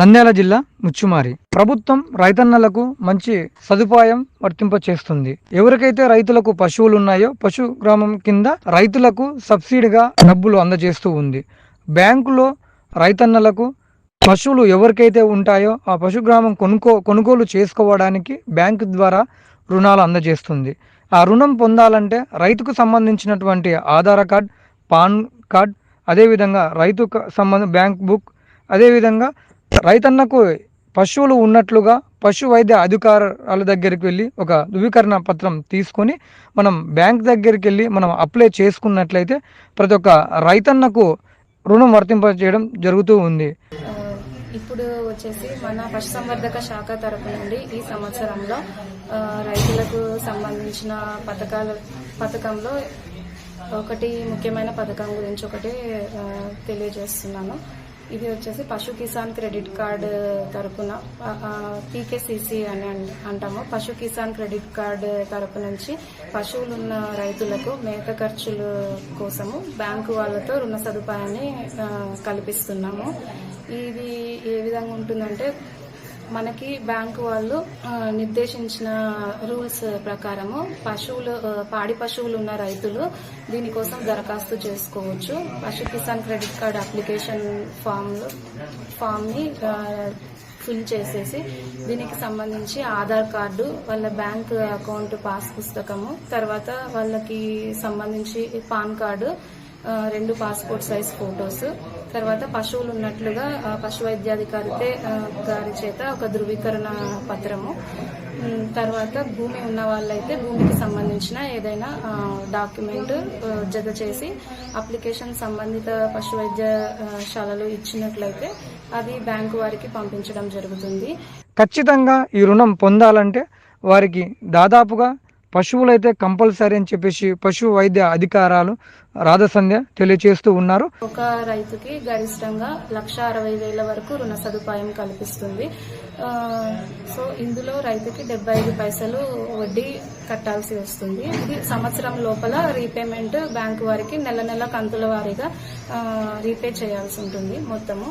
నంద్యాల జిల్లా ముచ్చుమారి. ప్రభుత్వం రైతన్నలకు మంచి సదుపాయం వర్తింప చేస్తుంది ఎవరికైతే రైతులకు పశువులు ఉన్నాయో పశు గ్రామం కింద రైతులకు సబ్సిడీగా డబ్బులు అందజేస్తూ ఉంది. బ్యాంకులో రైతన్నలకు పశువులు ఎవరికైతే ఉంటాయో ఆ పశుగ్రామం కొనుక్కో కొనుగోలు చేసుకోవడానికి బ్యాంకు ద్వారా రుణాలు అందజేస్తుంది. ఆ రుణం పొందాలంటే రైతుకు సంబంధించినటువంటి ఆధార్ కార్డ్ పాన్ కార్డ్ అదేవిధంగా రైతు సంబంధ బ్యాంక్ బుక్ అదేవిధంగా రైతన్నకు పశువులు ఉన్నట్లుగా పశు వైద్య అధికారాల దగ్గరికి వెళ్ళి ఒక ధృవీకరణ పత్రం తీసుకొని మనం బ్యాంక్ దగ్గరికి వెళ్ళి మనం అప్లై చేసుకున్నట్లయితే ప్రతి ఒక్క రైతన్నకు రుణం వర్తింపజేయడం జరుగుతూ ఉంది. ఇప్పుడు వచ్చేసి మన పశుసంవర్ధక శాఖ తరపు నుండి ఈ సంవత్సరంలో రైతులకు సంబంధించిన పథకాల పథకంలో ఒకటి ముఖ్యమైన పథకం గురించి ఒకటి తెలియజేస్తున్నాను. ఇది వచ్చేసి పశు కిసాన్ క్రెడిట్ కార్డు తరపున పీకేసీసీ అని అంటాము. పశు కిసాన్ క్రెడిట్ కార్డు తరపు నుంచి పశువులున్న రైతులకు మేత ఖర్చుల కోసము బ్యాంకు వాళ్ళతో రుణ సదుపాయాన్ని కల్పిస్తున్నాము. ఇది ఏ విధంగా ఉంటుందంటే మనకి బ్యాంకు వాళ్ళు నిర్దేశించిన రూల్స్ ప్రకారము పశువులు పాడి పశువులు ఉన్న రైతులు దీనికోసం దరఖాస్తు చేసుకోవచ్చు. Pashu Kisan credit card application form ఫామ్ని ఫిల్ చేసేసి దీనికి సంబంధించి ఆధార్ కార్డు వాళ్ళ బ్యాంక్ అకౌంట్ పాస్ పుస్తకము తర్వాత వాళ్ళకి సంబంధించి పాన్ కార్డు రెండు పాస్పోర్ట్ సైజ్ ఫోటోస్ తర్వాత పశువులు ఉన్నట్లుగా పశు వైద్యాధికారితే గారి చేత ఒక ధృవీకరణ పత్రము. తర్వాత భూమి ఉన్న వాళ్ళైతే భూమికి సంబంధించిన ఏదైనా డాక్యుమెంట్ జత చేసి అప్లికేషన్ సంబంధిత పశు వైద్యశాలలు ఇచ్చినట్లయితే అది బ్యాంకు వారికి పంపించడం జరుగుతుంది. ఖచ్చితంగా ఈ రుణం పొందాలంటే వారికి దాదాపుగా పశువులైతే కంపల్సరీ అని చెప్పేసి పశు వైద్య అధికారాలు రాధసంధ్య తెలియజేస్తూ ఉన్నారు. ఒక రైతుకి గరిష్టంగా లక్ష అరవై వేల వరకు రుణ సదుపాయం కల్పిస్తుంది. సో ఇందులో రైతుకి డెబ్బై ఐదు పైసలు వడ్డీ కట్టాల్సి వస్తుంది. ఇది సంవత్సరం లోపల రీపేమెంట్ బ్యాంకు వారికి నెల నెల కంతుల వారీగా రీపే చేయాల్సి ఉంటుంది మొత్తము.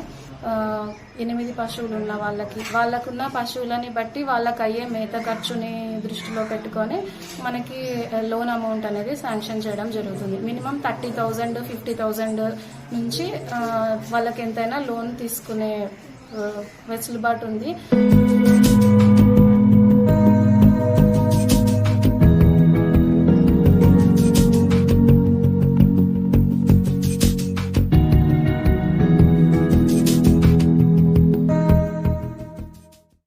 ఎనిమిది పశువులు ఉన్న వాళ్ళకి వాళ్ళకున్న పశువులని బట్టి వాళ్ళకి అయ్యే మేత ఖర్చుని దృష్టిలో పెట్టుకొని మనకి లోన్ అమౌంట్ అనేది శాంక్షన్ చేయడం జరుగుతుంది. Minimum thirty thousand fifty thousand నుంచి వాళ్ళకి ఎంతైనా లోన్ తీసుకునే వెసులుబాటు ఉంది.